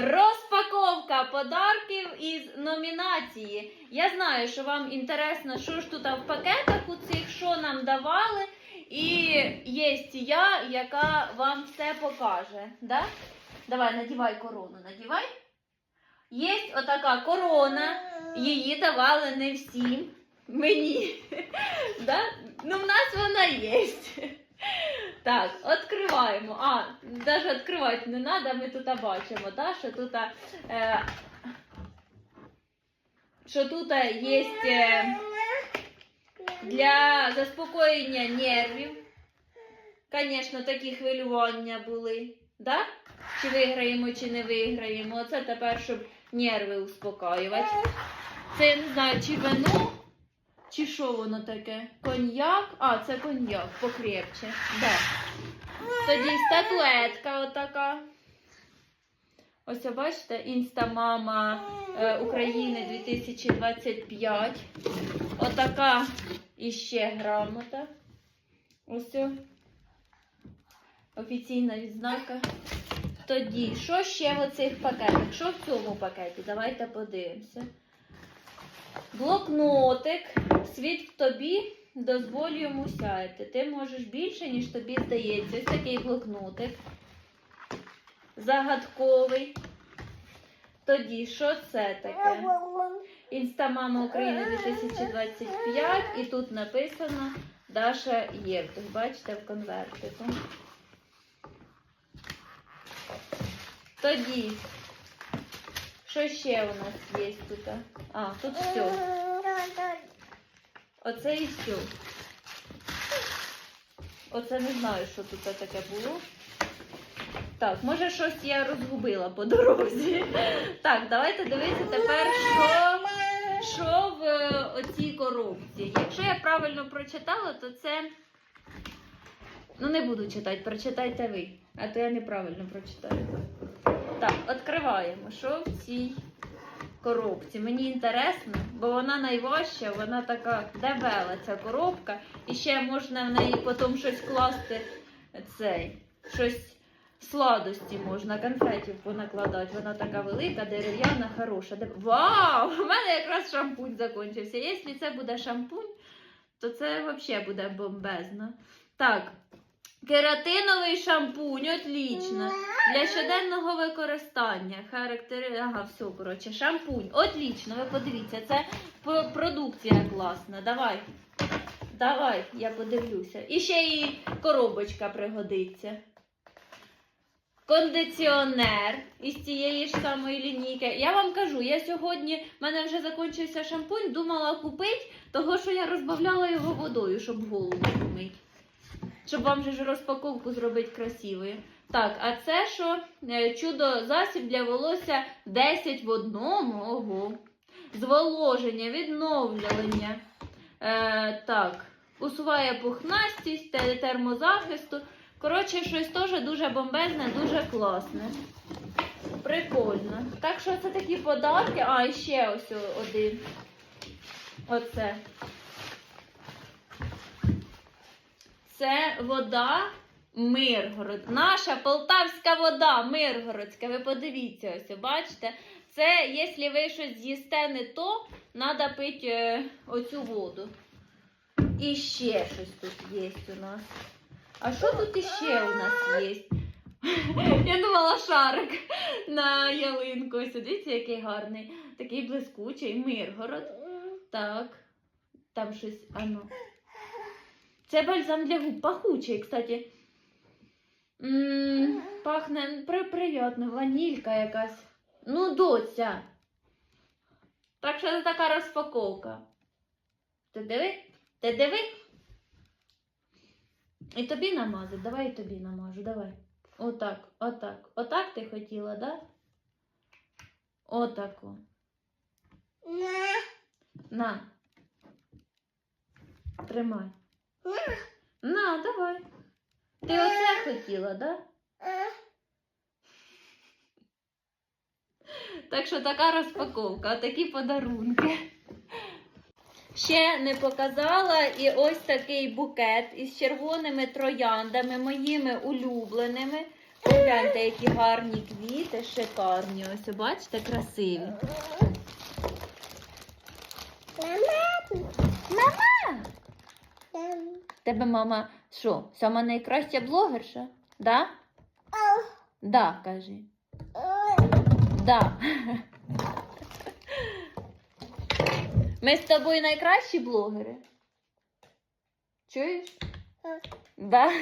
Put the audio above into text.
Розпаковка подарків із номінації. Я знаю, що вам інтересно, що ж тут в пакетах у цих, що нам давали. І є я, яка вам все покаже. Да? Давай, надівай корону, надівай. Є отака корона, її давали не всім. Мені. Да? Ну, в нас вона є. Так, відкриваємо. А, навіть відкривати не треба, ми тут бачимо, да, що тут, е, що тут є е, для заспокоєння нервів. Звісно, такі хвилювання були. Да? Чи виграємо, чи не виграємо. Оце тепер, щоб нерви успокоювати. Це я не знаю, чи вино, чи що воно таке? Коньяк? А, це коньяк, покрепче. Да. Тоді статуетка отака. Ось бачите, інстамама е, України 2025. Отака іще грамота. Ось. Офіційна відзнака. Тоді, що ще в оцих пакетах? Що в цьому пакеті? Давайте подивимося. Блокнотик. Світ в тобі дозволю йому сяяти. Ти можеш більше, ніж тобі здається. Ось такий блокнотик. Загадковий. Тоді, що це таке? Інстамама України 2025. І тут написано Даша Євтух. Бачите, в конвертику. Тоді, що ще у нас є тут? А, тут все. Оце і все. Оце не знаю, що тут таке було. Так, може щось я розгубила по дорозі. Так, давайте дивитися тепер, що, що в е, оцій коробці. Якщо я правильно прочитала, то це. Ну, не буду читати, прочитайте ви. А то я неправильно прочитаю. Так, відкриваємо. Що в цій коробці? Мені інтересно, бо вона найважча, вона така дебела, ця коробка. І ще можна в неї потім щось класти цей, щось сладості можна, конфетів понакладати. Вона така велика, дерев'яна, хороша. Вау! У мене якраз шампунь закінчився. Якщо це буде шампунь, то це взагалі буде бомбезно. Так, кератиновий шампунь, отлично. Для щоденного використання. Характери... Ага, все, коротше, шампунь. Отлично, ви подивіться, це продукція класна. Давай. Давай, я подивлюся. І ще і коробочка пригодиться. Кондиціонер із цієї ж самої лінійки. Я вам кажу, я сьогодні, в мене вже закінчився шампунь, думала купити, того що я розбавляла його водою, щоб голову помити. Щоб вам же ж розпаковку зробити красивою. Так, а це що? Е, Чудо засіб для волосся 10 в одному. Ого. Зволоження, відновлювання. Е, так, усуває пухнастість, термозахисту. Коротше, щось теж дуже бомбезне, дуже класне. Прикольно. Так що це такі подарки. А, і ще ось один. Оце. Це вода Миргород. Наша полтавська вода Миргородська. Ви подивіться ось, бачите? Це, якщо ви щось з'їсте не то, треба пити е, оцю воду. І ще щось тут є у нас. А що тут іще у нас є? Я думала шарик на ялинку. Ось дивіться, який гарний. Такий блискучий Миргород. Так. Там щось, ану. Це бальзам для губ пахучий, кстати. М пахне при приятно, ванілька якась. Ну, доця. Так що це така розпаковка. Ти диви? Ти диви? І тобі намазати, давай і тобі намажу, давай. Отак, отак. Отак ти хотіла, да? Отако. На. Тримай. На, давай. Ти оце хотіла, да? Так що така розпаковка, такі подарунки. Ще не показала і ось такий букет із червоними трояндами, моїми улюбленими. Погляньте, які гарні квіти, шикарні. Ось, бачите, красиві. Мама. Мама! Тебе мама що, сама найкраща блогерша? Да? Да, кажи. Да. Ми з тобою найкращі блогери. Чуєш? Да.